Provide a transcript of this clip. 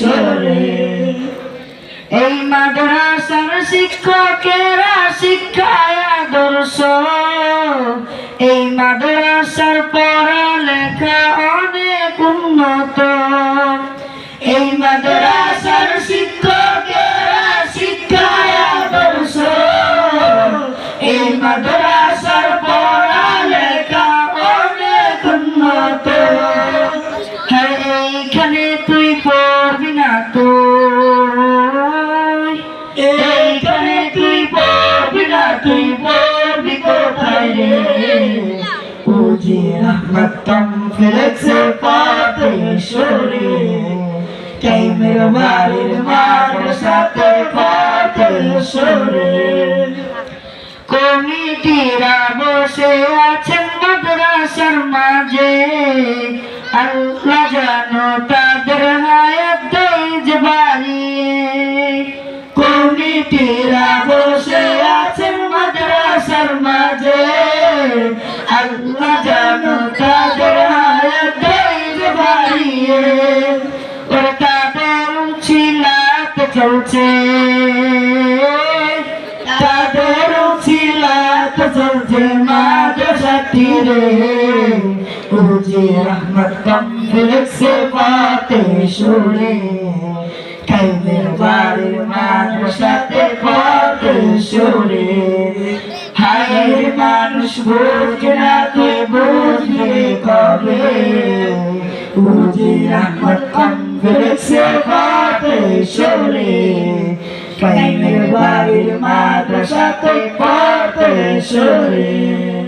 সরে। এই মাদ্রাসার শিক্ষকেরা শিক্ষায় আদর্শ। এই মাদ্রাসার পড়ালেখা অনেক উন্নত। এই মাদ্রাসার মাদ্রাসার পড়ালেখা অনেক উন্নত হ্যাঁ এইখানে তুই পড়বি না তুই এইখানে তুই পড়বি না, তুই পড়বি কোথায় রে? উজি আহমদ কমপ্লেক্সে পাতে সরে। কমিটিরা বসে আছেন মাদ্রাসার মাঝে। আল্লাহ জানো তাদের হায়াত তেজ বাড়িয়ে। কমিটিরা বসে আছেন মাদ্রাসার মাঝে। আল্লাহ জানো তাদের হায়াত তেজ বাড়িয়ে। ওরা তাদের উছিলাত চলছে। মাদ্রাসাটি রে উজি রহমত কমপ্লেক্সে পাতে শুনে, কাইমের বাড়ির মাদ্রাসাতে পাতে শুনে। হায়ের মানুষ, বুঝে না তুই বুঝবে কবে? উজি রহমত কমপ্লেক্সে পাতে শুনে, কাইমের বাড়ির মাদ্রাসাতে পড়তে শুনে।